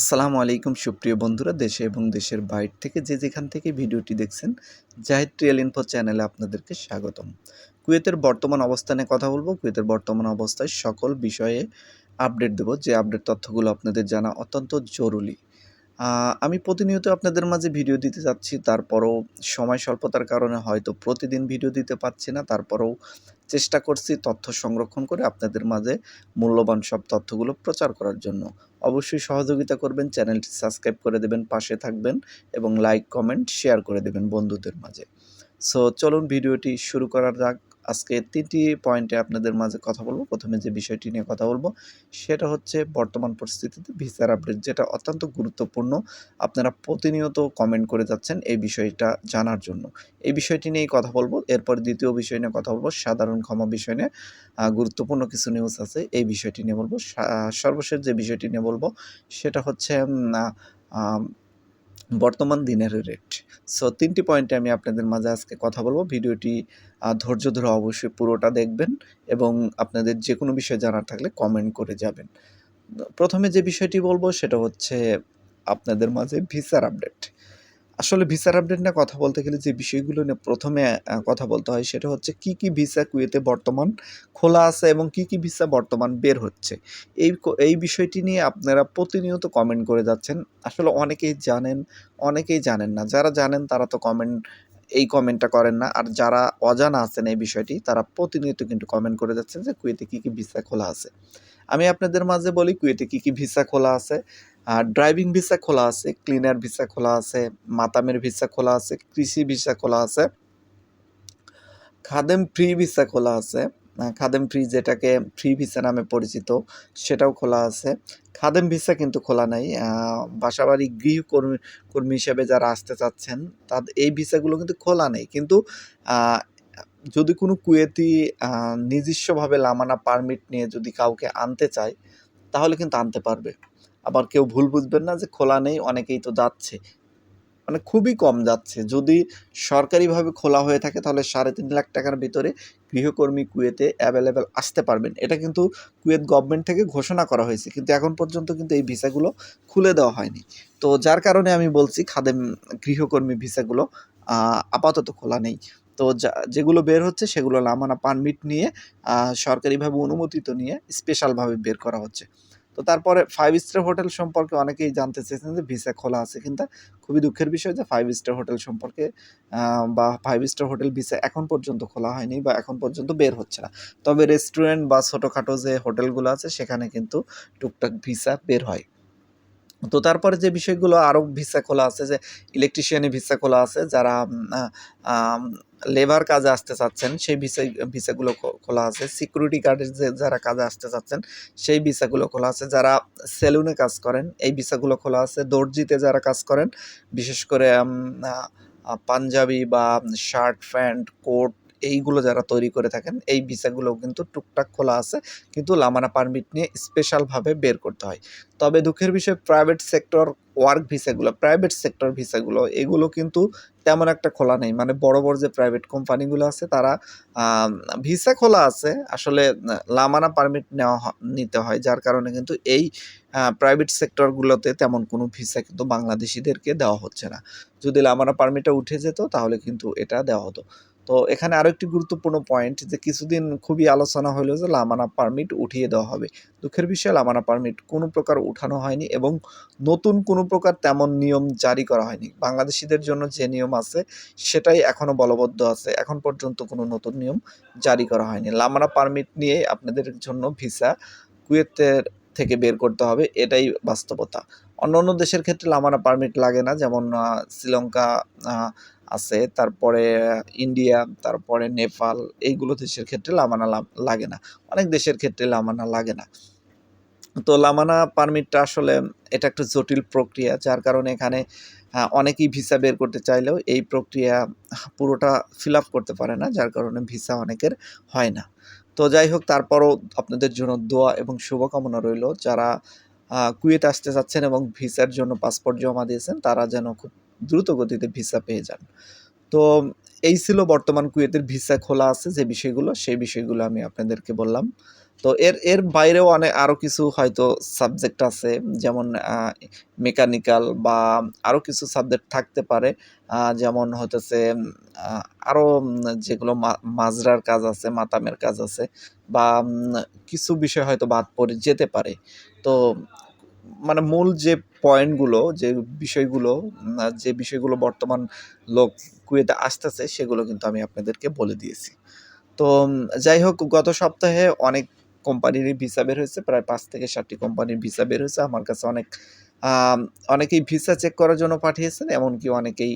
আসসালামু আলাইকুম সুপ্রিয় বন্ধুরা, দেশে এবং দেশের বাইর থেকে যে যেখান থেকে ভিডিওটি দেখছেন, জাহিদ ট্রিয়াল ইনফো চ্যানেলে আপনাদেরকে স্বাগতম। কুয়েতের বর্তমান অবস্থানে কথা বলব। কুয়েতের বর্তমান অবস্থায় সকল বিষয়ে আপডেট দেব। যে আপডেট তথ্যগুলো আপনাদের জানা অত্যন্ত জরুরি। আমি প্রতিনিয়ত আপনাদের মাঝে ভিডিও দিতে যাচ্ছি, তারপরও সময় স্বল্পতার কারণে হয়তো প্রতিদিন ভিডিও দিতে পারছি না, তারপরেও চেষ্টা করছি তথ্য সংরক্ষণ করে আপনাদের মাঝে মূল্যবান সব তথ্যগুলো প্রচার করার জন্য। অবশ্যই সহযোগিতা করবেন, চ্যানেলটি সাবস্ক্রাইব করে দেবেন, পাশে থাকবেন এবং লাইক, কমেন্ট, শেয়ার করে দেবেন বন্ধুদের মাঝে। সো চলুন ভিডিওটি শুরু করার যাক আজকে তিনটি পয়েন্টে আপনাদের মাঝে কথা বলব। প্রথমে যে বিষয়টি নিয়ে কথা বলব, সেটা হচ্ছে বর্তমান পরিস্থিতিতে ভিসার আপডেট যেটা অত্যন্ত গুরুত্বপূর্ণ। আপনারা প্রতিনিয়ত কমেন্ট করে যাচ্ছেন এই বিষয়টা জানার জন্য। এই বিষয়টি নিয়েই কথা বলব। এরপর দ্বিতীয় বিষয় নিয়ে কথা বলব, সাধারণ ক্ষমা বিষয় নিয়ে। গুরুত্বপূর্ণ কিছু নিউজ আছে, এই বিষয়টি নিয়ে বলব। সর্বশেষ যে বিষয়টি নিয়ে বলব, সেটা হচ্ছে বর্তমান দিনের রেট সো তিনটি পয়েন্টে আমি আপনাদের মাঝে আজকে কথা বলব। ভিডিওটি ধৈর্য ধরে অবশ্যই পুরোটা দেখবেন এবং আপনাদের যে কোনো বিষয় জানার থাকলে কমেন্ট করে যাবেন। প্রথমে যে বিষয়টি বলব সেটা হচ্ছে আপনাদের মাঝে ভিসার আপডেট আসলে ভিসার আপডেট নিয়ে কথা বলতে গেলে যে বিষয়গুলো নিয়ে প্রথমে কথা বলতে হয় সেটা হচ্ছে কি কি ভিসা কুয়েতে বর্তমান খোলা আছে এবং কি কি ভিসা বর্তমান বের হচ্ছে। এই এই বিষয়টি নিয়ে আপনারা প্রতিনিয়ত কমেন্ট করে যাচ্ছেন। আসলে অনেকেই জানেন অনেকেই জানেন না। যারা জানেন তারা তো কমেন্ট এই কমেন্টটা করেন না। আর যারা অজানা আছেন এই বিষয়টি, তারা প্রতিনিয়ত কিন্তু কমেন্ট করে যাচ্ছেন যে কুয়েতে কি কি ভিসা খোলা আছে। আমি আপনাদের মাঝে বলি কুয়েতে কি কি ভিসা খোলা আছে। আর ড্রাইভিং ভিসা খোলা আছে, ক্লিনার ভিসা খোলা আছে, মাতামের ভিসা খোলা আছে, কৃষি ভিসা খোলা আছে, খাদেম ফ্রি ভিসা খোলা আছে খাদেম ফ্রি যেটাকে ফ্রি ভিসা নামে পরিচিত, সেটাও খোলা আছে। খাদেম ভিসা কিন্তু খোলা নাই বাসাবাড়ি গৃহকর্মী কর্মী হিসেবে যারা আসতে চাচ্ছেন তাদের এই ভিসাগুলো কিন্তু খোলা নেই। কিন্তু যদি কোনো কুয়েতি নিজস্বভাবে লামানা পারমিট নিয়ে যদি কাউকে আনতে চায়, তাহলে কিন্তু আনতে পারবে। আবার কেউ ভুল বুঝবেন না যে খোলা নেই, অনেকেই তো যাচ্ছে। মানে খুবই কম যাচ্ছে। যদি সরকারিভাবে খোলা হয়ে থাকে, তাহলে সাড়ে তিন লাখ টাকার ভিতরে গৃহকর্মী কুয়েতে অ্যাভেলেবেল আসতে পারবেন। এটা কিন্তু কুয়েত গভর্নমেন্ট থেকে ঘোষণা করা হয়েছে। কিন্তু এখন পর্যন্ত কিন্তু এই ভিসাগুলো খুলে দেওয়া হয়নি। তো যার কারণে আমি বলছি, খাদেম গৃহকর্মী ভিসাগুলো আপাতত খোলা নেই। তো যেগুলো বের হচ্ছে, সেগুলো লামানা পারমিট নিয়ে সরকারিভাবে অনুমোদিত নিয়ে স্পেশালভাবে বের করা হচ্ছে। তো তারপরে ফাইভ স্টার হোটেল সম্পর্কে অনেকেই জানতে চেয়েছেন যে ভিসা খোলা আছে কিন্তু খুবই দুঃখের বিষয় যে ফাইভ স্টার হোটেল সম্পর্কে বা ফাইভ স্টার হোটেল ভিসা এখন পর্যন্ত খোলা হয়নি বা এখন পর্যন্ত বের হচ্ছে না। তবে রেস্টুরেন্ট বা ছোটোখাটো যে হোটেলগুলো আছে, সেখানে কিন্তু টুকটাক ভিসা বের হয়। তো তারপরে যে বিষয়গুলো আরও ভিসা খোলা আছে যে ইলেকট্রিশিয়ানি ভিসা খোলা আছে, যারা লেবার কাজে আসতে চাচ্ছেন, সেই ভিসা, ভিসাগুলো খোলা আছে। সিকিউরিটি গার্ডের যে, যারা কাজে আসতে চাচ্ছেন, সেই ভিসাগুলো খোলা আছে। যারা সেলুনে কাজ করেন, এই ভিসাগুলো খোলা আছে। দর্জিতে যারা কাজ করেন, বিশেষ করে পাঞ্জাবি বা শার্ট প্যান্ট কোট এইগুলো যারা তৈরি করে থাকেন, এই ভিসাগুলো কিন্তু টুকটাক খোলা আছে। কিন্তু লামানা পারমিট নিয়ে স্পেশালভাবে বের করতে হয়। তবে দুঃখের বিষয় প্রাইভেট সেক্টর ওয়ার্ক ভিসাগুলো প্রাইভেট সেক্টর ভিসাগুলো, এগুলো কিন্তু তেমন একটা খোলা নেই। মানে বড় বড় যে প্রাইভেট কোম্পানিগুলো আছে, তারা ভিসা খোলা আছে। আসলে লামানা পারমিট নেওয়া নিতে হয়। যার কারণে কিন্তু এই প্রাইভেট সেক্টরগুলোতে তেমন কোনো ভিসা কিন্তু বাংলাদেশিদেরকে দেওয়া হচ্ছে না। যদি লামানা পারমিটটা উঠে যেত, তাহলে কিন্তু এটা দেওয়া হতো। তো এখানে আরও একটি গুরুত্বপূর্ণ পয়েন্ট যে কিছুদিন খুবই আলোচনা হলো যে লামানা পারমিট উঠিয়ে দেওয়া হবে। দুঃখের বিষয়ে, লামানা পারমিট কোনো প্রকার উঠানো হয়নি এবং নতুন কোনো প্রকার তেমন নিয়ম জারি করা হয়নি। বাংলাদেশিদের জন্য যে নিয়ম আছে সেটাই এখনও বলবদ্ধ আছে। এখন পর্যন্ত কোনো নতুন নিয়ম জারি করা হয়নি। লামানা পারমিট নিয়ে আপনাদের জন্য ভিসা কুয়েতের থেকে বের করতে হবে, এটাই বাস্তবতা। অন্য অন্য দেশের ক্ষেত্রে লামানা পারমিট লাগে না, যেমন শ্রীলঙ্কা আছে, তারপরে ইন্ডিয়া, তারপরে নেপাল, এইগুলো দেশের ক্ষেত্রে লামানা লাগে না। অনেক দেশের ক্ষেত্রে লামানা লাগে না। তো লামানা পারমিটটা আসলে এটা একটা জটিল প্রক্রিয়া, যার কারণে এখানে অনেকেই ভিসা বের করতে চাইলেও এই প্রক্রিয়া পুরোটা ফিল আপ করতে পারে না, যার কারণে ভিসা অনেকের হয় না। তো যাই হোক, তারপরও আপনাদের জন্য দোয়া এবং শুভকামনা রইল। যারা কুয়েত আসতে চাচ্ছেন এবং ভিসার জন্য পাসপোর্ট জমা দিয়েছেন, তারা যেন খুব দ্রুত গতিতে ভিসা পেয়ে যান। তো এই ছিল বর্তমান কুয়েতের ভিসা খোলা আছে যে বিষয়গুলো, সেই বিষয়গুলো আমি আপনাদেরকে বললাম। তো এর এর বাইরেও অনেক আরও কিছু হয়তো সাবজেক্ট আছে, যেমন মেকানিক্যাল বা আরও কিছু সাবজেক্ট থাকতে পারে। যেমন হতেছে আরও যেগুলো মাজরার কাজ আছে, মাতামের কাজ আছে বা কিছু বিষয় হয়তো বাদ পড়ে যেতে পারে। তো মানে মূল যে পয়েন্টগুলো যে বিষয়গুলো যে বিষয়গুলো বর্তমান লোক কুয়েতে আসতেছে, সেগুলো কিন্তু আমি আপনাদেরকে বলে দিয়েছি। তো যাই হোক, গত সপ্তাহে অনেক কোম্পানিরই ভিসা বের হয়েছে, প্রায় পাঁচ থেকে সাতটি কোম্পানির ভিসা বের হয়েছে। আমার কাছে অনেক অনেকেই ভিসা চেক করার জন্য পাঠিয়েছেন, এমনকি অনেকেই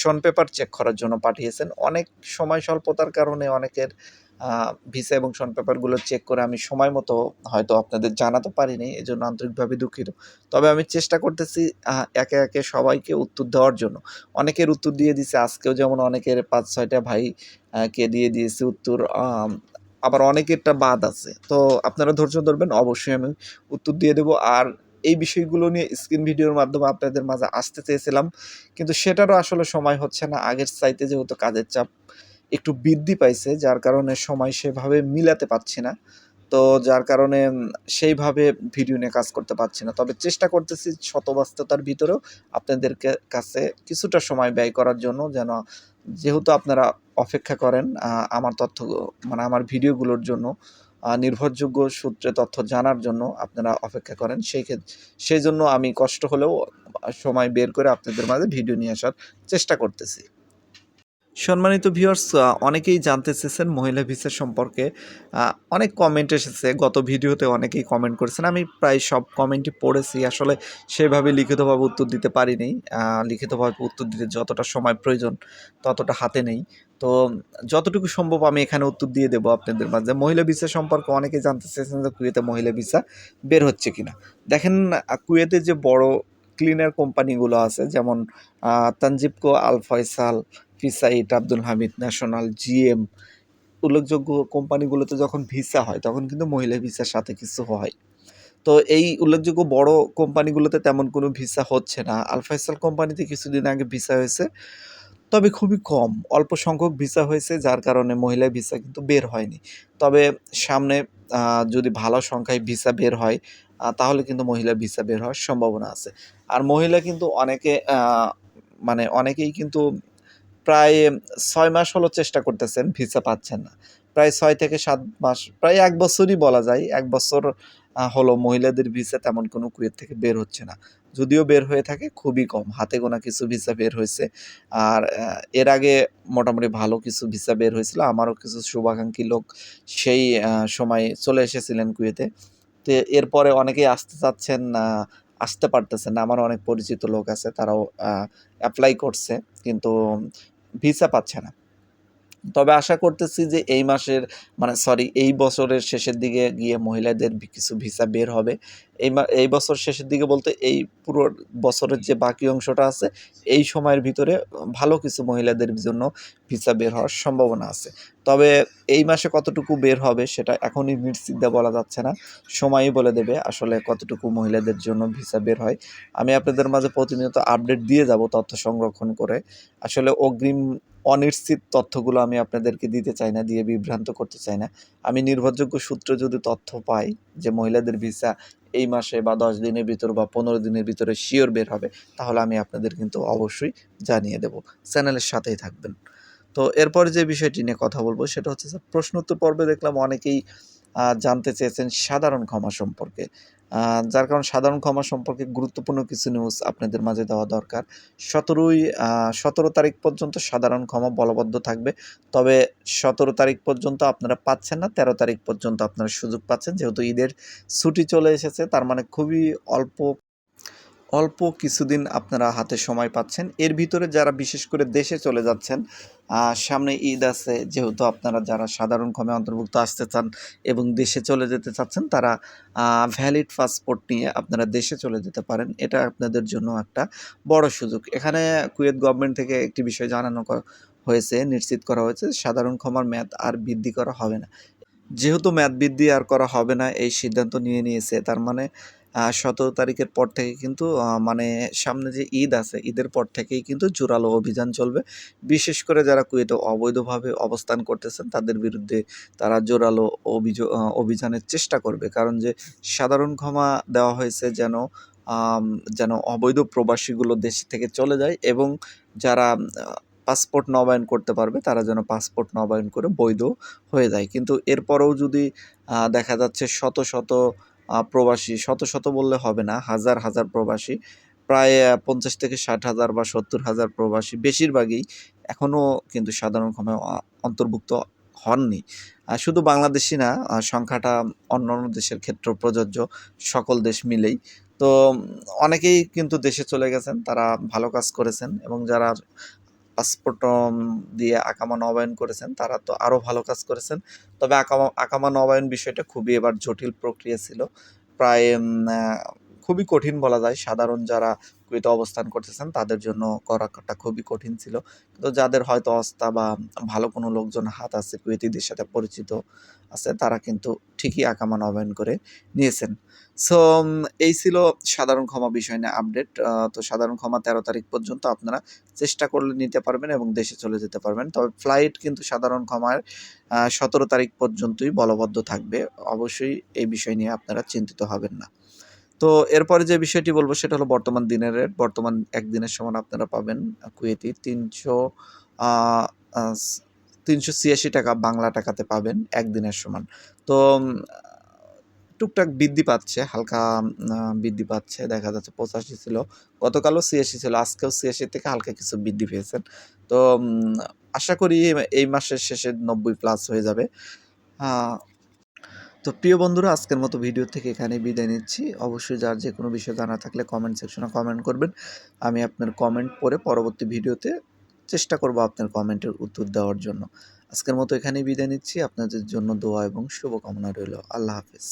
শন পেপার চেক করার জন্য পাঠিয়েছেন। অনেক সময় স্বল্পতার কারণে অনেকের ভিসা এবং শন পেপারগুলো চেক করে আমি সময় মতো হয়তো আপনাদের জানাতে পারিনি এই জন্য আন্তরিকভাবে দুঃখিত। তবে আমি চেষ্টা করতেছি একে একে সবাইকে উত্তর দেওয়ার জন্য। অনেকের উত্তর দিয়ে দিছে, আজকেও যেমন অনেকের পাঁচ, ছয়টা ভাই কে দিয়ে দিয়েছে উত্তর আবার অনেকেরটা বাদ আছে। তো আপনারা ধৈর্য ধরবেন, অবশ্যই আমি উত্তর দিয়ে দেবো। আর এই বিষয়গুলো নিয়ে স্ক্রিন ভিডিওর মাধ্যমে আপনাদের মাঝে আসতে চেয়েছিলাম, কিন্তু সেটারও আসলে সময় হচ্ছে না। আগের চাইতে যেহেতু কাজের চাপ একটু বৃদ্ধি পাইছে, যার কারণে সময় সেভাবে মিলাতে পারছি না। তো যার কারণে সেইভাবে ভিডিও নিয়ে কাজ করতে পারছি না। তবে চেষ্টা করতেছি শতবাস্ততার ভিতরেও আপনাদেরকে কাছে কিছুটা সময় ব্যয় করার জন্য যেন যেহেতু আপনারা অপেক্ষা করেন আমার তথ্য মানে আমার ভিডিওগুলোর জন্য নির্ভরযোগ্য সূত্রে তথ্য জানার জন্য আপনারা অপেক্ষা করেন। সেই ক্ষেত্রে সেই জন্য আমি কষ্ট হলেও সময় বের করে আপনাদের মাঝে ভিডিও নিয়ে আসার চেষ্টা করতেছি। সম্মানিত ভিউয়ার্স অনেকেই জানতে চেয়েছেন মহিলা ভিসা সম্পর্কে। অনেক কমেন্ট এসেছে, গত ভিডিওতে অনেকেই কমেন্ট করেছেন। আমি প্রায় সব কমেন্টই পড়েছি, আসলে সেভাবে লিখিতভাবে উত্তর দিতে পারিনি। লিখিতভাবে উত্তর দিতে যতটা সময় প্রয়োজন, ততটা হাতে নেই। তো, যতটুকু সম্ভব আমি এখানে উত্তর দিয়ে দেবো আপনাদের মাঝে। মহিলা ভিসা সম্পর্কে অনেকেই জানতে চেয়েছেন যে কুয়েতে মহিলা ভিসা বের হচ্ছে কিনা। দেখেন কুয়েতে যে বড় ক্লিনার কোম্পানিগুলো আছে, যেমন তানজিবকো, আল ফয়সাল ফিসাইট আব্দুল হামিদ ন্যাশনাল জিএম উল্লেখযোগ্য কোম্পানিগুলোতে যখন ভিসা হয়, তখন কিন্তু মহিলা ভিসার সাথে কিছু হয়। তো এই উল্লেখযোগ্য বড় কোম্পানিগুলোতে তেমন কোনো ভিসা হচ্ছে না। আলফাইসাল কোম্পানিতে কিছুদিন আগে ভিসা হয়েছে, তবে খুবই কম। অল্প সংখ্যক ভিসা হয়েছে, যার কারণে মহিলা ভিসা কিন্তু বের হয়নি। তবে সামনে যদি ভালো সংখ্যায় ভিসা বের হয় তাহলে কিন্তু মহিলা ভিসা বের হওয়ার সম্ভাবনা আছে। আর মহিলা কিন্তু অনেকে মানে অনেকেই কিন্তু প্রায় ছয় মাস হলো চেষ্টা করতেছেন, ভিসা পাচ্ছেন না। প্রায় ছয় থেকে সাত মাস, প্রায় এক বছরই বলা যায়, এক বছর হলো মহিলাদের ভিসা তেমন কোনো কুয়েত থেকে বের হচ্ছে না। যদিও বের হয়ে থাকে, খুবই কম, হাতে গোনা কিছু ভিসা বের হয়েছে। আর এর আগে মোটামুটি ভালো কিছু ভিসা বের হয়েছিল, আমারও কিছু শুভাকাঙ্ক্ষী লোক সেই সময় চলে এসেছিলেন কুয়েতে। তো এরপরে অনেকেই আসতে চাচ্ছেন আসতে পারতেছেন না আমার অনেক পরিচিত লোক আছে, তারাও অ্যাপ্লাই করছে। কিন্তু ভিসা পাচ্ছে না। তবে আশা করতেছি যে এই মাসের মানে সরি এই বছরের শেষের দিকে গিয়ে মহিলাদের কিছু ভিসা বের হবে। এই এই বছর শেষের দিকে বলতে এই পুরো বছরের যে বাকি অংশটা আছে, এই সময়ের ভিতরে ভালো কিছু মহিলাদের জন্য ভিসা বের হওয়ার সম্ভাবনা আছে। তবে এই মাসে কতটুকু বের হবে সেটা এখনই নিশ্চিত বলা যাচ্ছে না। সময়ই বলে দেবে আসলে কতটুকু মহিলাদের জন্য ভিসা বের হয়। আমি আপনাদের মাঝে প্রতিনিয়ত আপডেট দিয়ে যাব তথ্য সংরক্ষণ করে। আসলে অগ্রিম অনিশ্চিত তথ্যগুলো আমি আপনাদেরকে দিতে চাই না, দিয়ে বিভ্রান্ত করতে চাই না। আমি নির্ভরযোগ্য সূত্রে যদি তথ্য পাই যে মহিলাদের ভিসা এই মাসে বা দশ দিনের ভিতর বা পনেরো দিনের ভিতরে শিওর বের হবে, তাহলে আমি আপনাদের কিন্তু অবশ্যই জানিয়ে দেব। চ্যানেলের সাথেই থাকবেন। তো এরপর যে বিষয়টি নিয়ে কথা বলব, সেটা হচ্ছে স্যার প্রশ্নোত্তর পর্বে দেখলাম অনেকেই জানতে চেয়েছেন সাধারণ ক্ষমা সম্পর্কে। যার কারণে সাধারণ ক্ষমা সম্পর্কে গুরুত্বপূর্ণ কিছু নিউজ আপনাদের মাঝে দেওয়া দরকার। সতেরোই সতেরো তারিখ পর্যন্ত সাধারণ ক্ষমা বলবদ্ধ থাকবে। তবে সতেরো তারিখ পর্যন্ত আপনারা পাচ্ছেন না, তেরো তারিখ পর্যন্ত আপনারা সুযোগ পাচ্ছেন। যেহেতু ঈদের ছুটি চলে এসেছে, তার মানে খুবই অল্প অল্প কিছুদিন আপনারা হাতে সময় পাচ্ছেন। এর ভিতরে যারা বিশেষ করে দেশে চলে যাচ্ছেন সামনে ঈদ আছে, যেহেতু আপনারা যারা সাধারণ ক্ষমে অন্তর্ভুক্ত আসতে চান এবং দেশে চলে যেতে চাচ্ছেন, তারা ভ্যালিড পাসপোর্ট নিয়ে আপনারা দেশে চলে যেতে পারেন। এটা আপনাদের জন্য একটা বড় সুযোগ। এখানে কুয়েত গভর্নমেন্ট থেকে একটি বিষয় জানানো হয়েছে, নিশ্চিত করা হয়েছে, সাধারণ ক্ষমার মেয়াদ আর বৃদ্ধি করা হবে না। যেহেতু মেয়াদ বৃদ্ধি আর করা হবে না, এই সিদ্ধান্ত নিয়ে নিয়েছে, তার মানে সতেরো তারিখের পর থেকে কিন্তু মানে সামনে যে ঈদ আছে, ঈদের পর থেকেই কিন্তু জোরালো অভিযান চলবে। বিশেষ করে যারা কুয়েতে অবৈধভাবে অবস্থান করতেছেন, তাদের বিরুদ্ধে তারা জোরালো অভিযোগ অভিযানের চেষ্টা করবে। কারণ যে সাধারণ ক্ষমা দেওয়া হয়েছে যেন যেন অবৈধ প্রবাসীগুলো দেশ থেকে চলে যায় এবং যারা পাসপোর্ট নবায়ন করতে পারবে, তারা যেন পাসপোর্ট নবায়ন করে বৈধ হয়ে যায়। কিন্তু এরপরেও যদি দেখা যাচ্ছে শত শত প্রবাসী, শত শত বললে হবে না, হাজার হাজার প্রবাসী, প্রায় পঞ্চাশ থেকে ষাট হাজার বা সত্তর হাজার প্রবাসী বেশিরভাগই এখনও কিন্তু সাধারণ ক্ষমায় অ- অন্তর্ভুক্ত হননি। শুধু বাংলাদেশি না সংখ্যাটা অন্য অন্য দেশের ক্ষেত্রে, প্রযোজ্য, সকল দেশ মিলেই। তো অনেকেই কিন্তু দেশে চলে গেছেন, তারা ভালো কাজ করেছেন এবং যারা পাসপোর্ট দিয়ে আকামা নবায়ন করেছেন, তারা তো আরও ভালো কাজ করেছেন। তবে আকামা আকামা নবায়ন বিষয়টা খুবই এবার জটিল প্রক্রিয়া ছিল। প্রায় খুবই কঠিন বলা যায়। সাধারণ যারা কুয়েতে অবস্থান করতেছেন, তাদের জন্য করাটা খুবই কঠিন ছিল। কিন্তু যাদের হয়তো অস্তা বা ভালো কোনো লোকজন হাত আছে, কুয়েতিদের সাথে পরিচিত আছে, তারা কিন্তু ঠিকই আকামা নবায়ন করে নিয়েছেন। সো এই ছিল সাধারণ ক্ষমা বিষয় নিয়ে আপডেট তো সাধারণ ক্ষমা তেরো তারিখ পর্যন্ত আপনারা চেষ্টা করলে নিতে পারবেন এবং দেশে চলে যেতে পারবেন। তবে ফ্লাইট কিন্তু সাধারণ ক্ষমার সতেরো তারিখ পর্যন্তই বলবদ্ধ থাকবে। অবশ্যই এই বিষয় নিয়ে আপনারা চিন্তিত হবেন না। তো এরপরে যে বিষয়টি বলব, সেটা হলো বর্তমান দিনের রেট বর্তমান একদিনের সমান আপনারা পাবেন কুয়েতি তিনশো তিনশো ছিয়াশি টাকা বাংলা টাকাতে পাবেন একদিনের সমান। তো টুকটাক বৃদ্ধি পাচ্ছে, হালকা বৃদ্ধি পাচ্ছে, দেখা যাচ্ছে পঁচাশি ছিল, গতকালও ছিয়াশি ছিল, আজকেও ছিয়াশি থেকে হালকা কিছু বৃদ্ধি পেয়েছেন। তো আশা করি এই মাসের শেষে নব্বই প্লাস হয়ে যাবে। তো প্রিয় বন্ধুরা, আজকের মতো ভিডিও থেকে এখানে বিদায় নিচ্ছি। অবশ্যই যার যে কোনো বিষয় জানা থাকলে কমেন্ট সেকশনে কমেন্ট করবেন। আমি আপনার কমেন্ট পড়ে পরবর্তী ভিডিওতে চেষ্টা করব আপনার কমেন্টের উত্তর দেওয়ার জন্য। আজকের মতো এখানেই বিদায় নিচ্ছি। আপনাদের জন্য দোয়া এবং শুভকামনা রইল। আল্লাহ হাফেজ।